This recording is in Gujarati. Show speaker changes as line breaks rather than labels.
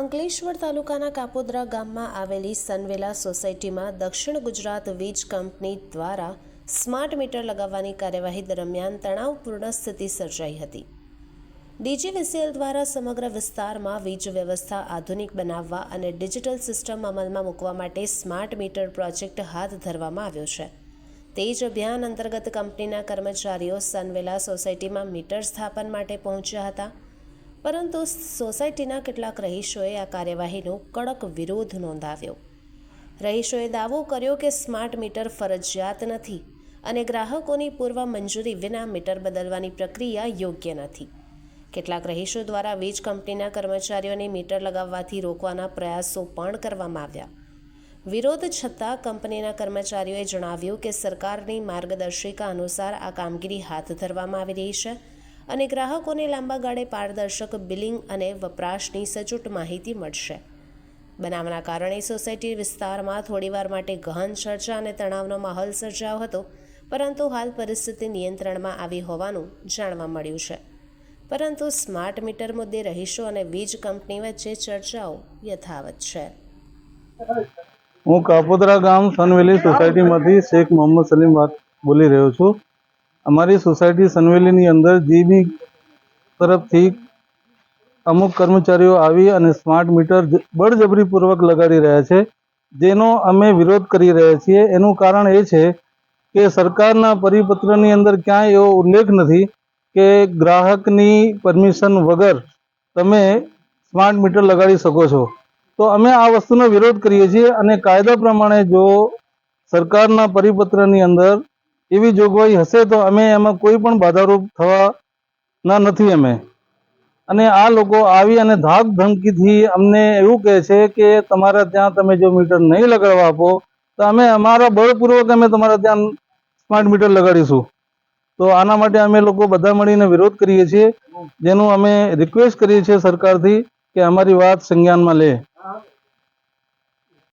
અંકલેશ્વર તાલુકાના કાપોદ્રા ગામમાં આવેલી સનવેલા સોસાયટીમાં દક્ષિણ ગુજરાત વીજ કંપની દ્વારા સ્માર્ટ મીટર લગાવવાની કાર્યવાહી દરમિયાન તણાવપૂર્ણ સ્થિતિ સર્જાઈ હતી. ડીજીવીસીએલ દ્વારા સમગ્ર વિસ્તારમાં વીજ વ્યવસ્થા આધુનિક બનાવવા અને ડિજિટલ સિસ્ટમ અમલમાં મૂકવા માટે સ્માર્ટ મીટર પ્રોજેક્ટ હાથ ધરવામાં આવ્યો છે. તે જ અભિયાન અંતર્ગત કંપનીના કર્મચારીઓ સનવેલા સોસાયટીમાં મીટર સ્થાપન માટે પહોંચ્યા હતા. પરંતુ સોસાયટીના કેટલાક રહીશોએ આ કાર્યવાહીનો કડક વિરોધ નોંધાવ્યો. રહીશોએ દાવો કર્યો કે સ્માર્ટ મીટર ફરજિયાત નથી અને ગ્રાહકોની પૂર્વ મંજૂરી વિના મીટર બદલવાની પ્રક્રિયા યોગ્ય નથી. કેટલાક રહીશો દ્વારા વીજ કંપનીના કર્મચારીઓને મીટર લગાવવાથી રોકવાના પ્રયાસો પણ કરવામાં આવ્યા. વિરોધ છતાં કંપનીના કર્મચારીઓએ જણાવ્યું કે સરકારની માર્ગદર્શિકા અનુસાર આ કામગીરી હાથ ધરવામાં આવી રહી છે અને ગ્રાહકોને લાંબા ગાળે પારદર્શક બિલિંગ અને વપરાશની સચોટ માહિતી મળશે. બનાવના કારણે સોસાયટી વિસ્તારમાં થોડીવાર માટે ગહન ચર્ચા અને તણાવનો માહોલ સર્જાયો હતો, પરંતુ હાલ પરિસ્થિતિ નિયંત્રણમાં આવી હોવાનું જાણવા મળ્યું છે. પરંતુ સ્માર્ટ મીટર મુદ્દે રહીશો અને વીજ કંપની વચ્ચે ચર્ચાઓ યથાવત છે.
હું કાપોદરા ગામ સનવેલી સોસાયટીમાંથી શેખ મોહમ્મદ સલીમ વાત બોલી રહ્યો છું. અમારી સોસાયટી સનવેલીની અંદર જીબી તરફથી અમુક કર્મચારીઓ આવી અને સ્માર્ટ મીટર બળજબરીપૂર્વક લગાડી રહ્યા છે. જેનો અમે વિરોધ કરી રહ્યા છીએ. એનું કારણ એ છે કે સરકારના પરિપત્રની અંદર ક્યાંય એવો ઉલ્લેખ નથી કે ગ્રાહકની પરમિશન વગર તમે સ્માર્ટ મીટર લગાડી શકો છો. તો અમે આ વસ્તુનો વિરોધ કરીએ છીએ અને કાયદા પ્રમાણે જો સરકારના પરિપત્રની અંદર એવી જોગવાઈ હશે તો અમે એમાં કોઈ પણ બાધારૂપ થવાના નથી અમે. અને આ લોકો આવી અને ધાક ધમકીથી અમને એવું કહે છે કે તમારા ત્યાં તમે જો મીટર નહીં લગાડવા આપો, તો અમે અમારા બળપૂર્વક અમે તમારા ત્યાં સ્માર્ટ મીટર લગાડીશું. તો આના માટે અમે લોકો બધા મળીને વિરોધ કરીએ છીએ. જેનું અમે રિક્વેસ્ટ કરીએ છીએ સરકારથી કે અમારી વાત સંજ્ઞાનમાં લે.